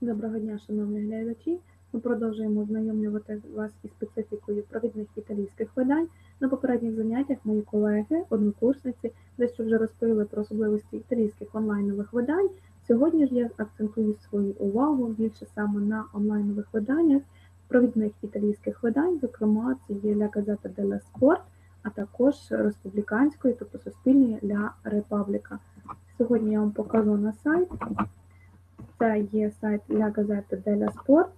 Доброго дня, шановні глядачі. Ми продовжуємо ознайомлювати вас із специфікою провідних італійських видань. На попередніх заняттях мої колеги, однокурсниці, дещо вже розповіли про особливості італійських онлайнових видань. Сьогодні ж я акцентую свою увагу більше саме на онлайнових виданнях провідних італійських видань, зокрема, це є La Gazzetta della Sport, а також республіканської, тобто суспільної La Repubblica. Сьогодні я вам покажу на сайт. Це є сайт La Gazzetta della Sport.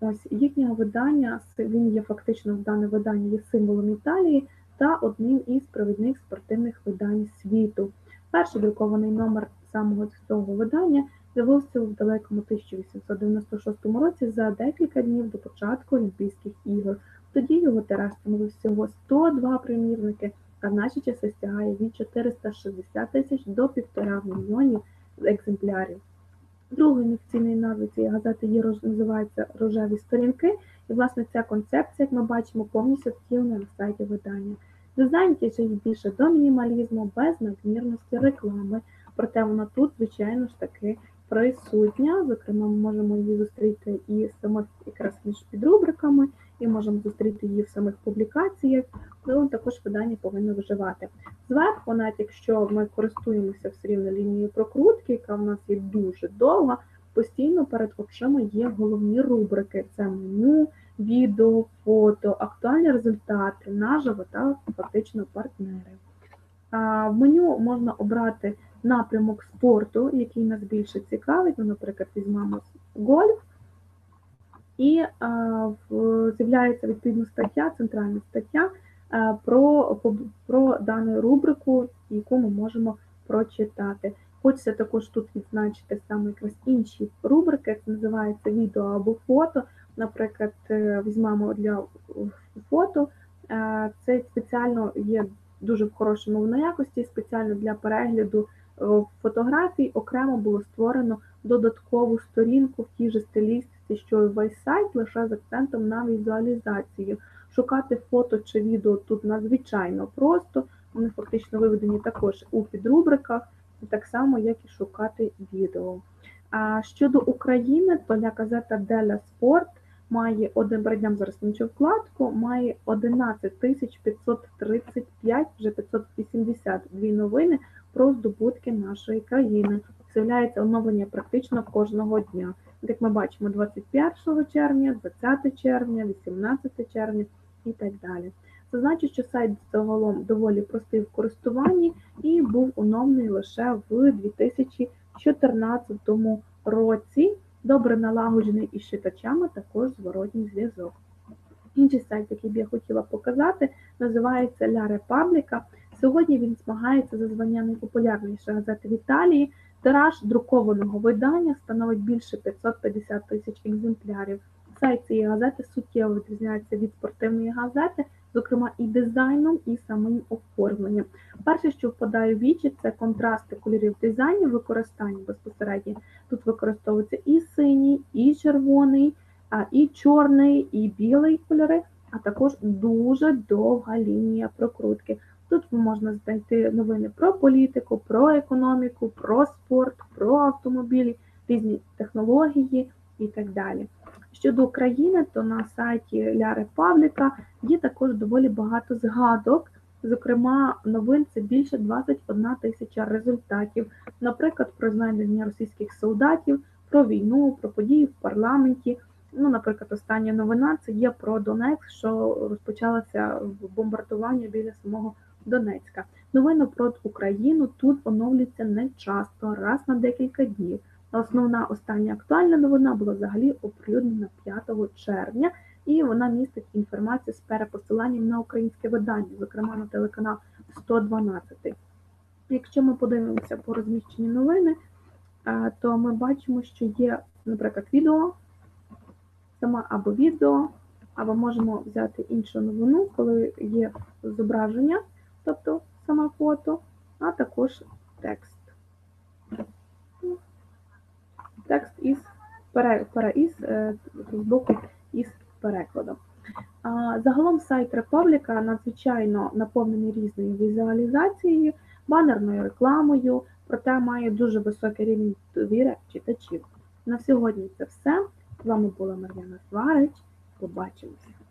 Ось їхнього видання, він є фактично дане видання є символом Італії та одним із провідних спортивних видань світу. Перший друкований номер самого цього видання з'явився у далекому 1896 році за декілька днів до початку Олімпійських ігор. Тоді його тираж становив всього 102 примірники, а в наші часи стягає від 460 тисяч до 1,5 мільйонів екземплярів. Другою назвою цієї газети є називається Рожеві сторінки, і, власне, ця концепція, як ми бачимо, повністю втілена на сайті видання. Дизайн тішить більше до мінімалізму, без надмірності реклами, проте вона тут, звичайно ж таки, присутня. Зокрема, ми можемо її зустріти і самих якраз між підрубриками, і можемо зустріти її в самих публікаціях, але також видання повинно виживати. Зверху, навіть якщо ми користуємося все рівно лінією прокрутки, яка в нас є дуже довга, постійно перед очима є головні рубрики: це меню, відео, фото, актуальні результати, наживо та фактично партнери. В меню можна обрати напрямок спорту, який нас більше цікавить. Ну, Наприклад, візьмемо гольф. І з'являється відповідна стаття, центральна стаття про про дану рубрику, яку ми можемо прочитати. Хочеться також тут відзначити саме якраз інші рубрики, як називається відео або фото. Наприклад, е, візьмемо для фото, е, це спеціально є дуже в мовної якості, спеціально для перегляду фотографій окремо було створено додаткову сторінку в тій же стилістиці, що і весь сайт, лише з акцентом на візуалізацію. Шукати фото чи відео тут надзвичайно просто, вони фактично виведені також у підрубриках, так само, як і шукати відео. А щодо України, то для газета Деля Спорт має один бередням зараз іншу вкладку, має 11 535, вже 582 новини про здобутки нашої країни. З'являється оновлення практично кожного дня. Як ми бачимо, 21 червня, 20 червня, 18 червня і так далі. Зазначу, що сайт загалом доволі простий в користуванні і був оновлений лише в 2014 році. Добре налагоджений із читачами, також зворотній зв'язок. Інший сайт, який б я хотіла показати, називається La Repubblica. Сьогодні він змагається за звання найпопулярнішої газети в Італії. Тираж друкованого видання становить більше 550 тисяч екземплярів. Сайт цієї газети суттєво відрізняється від спортивної газети, зокрема і дизайном, і самим оформленням. Перше, що впадає в вічі, це контрасти кольорів дизайнів, використання безпосередньо. Тут використовується і синій, і червоний, і чорний, і білий кольори, а також дуже довга лінія прокрутки. Тут можна знайти новини про політику, про економіку, про спорт, про автомобілі, різні технології і так далі. Щодо України, то на сайті Ля Репабліка є також доволі багато згадок. Зокрема, новин це більше 21 тисяча результатів, наприклад, про знайдення російських солдатів, про війну, про події в парламенті. Ну, наприклад, остання новина це є про Донецьк, що розпочалося бомбардування біля самого Донецька. Новини про Україну тут оновлюються не часто, раз на декілька днів. Основна остання актуальна новина була взагалі оприлюднена 5 червня, і вона містить інформацію з перепосиланням на українське видання, зокрема на телеканал 112. Якщо ми подивимося по розміщенні новини, то ми бачимо, що є, наприклад, відео, сама або відео, або можемо взяти іншу новину, коли є зображення, тобто саме фото, а також текст текст із пере, із, е, з боку із перекладом. Загалом сайт Репабліка надзвичайно наповнений різною візуалізацією, банерною рекламою, проте має дуже високий рівень довіри читачів. На сьогодні це все. З вами була Мар'яна Сварич. Побачимося!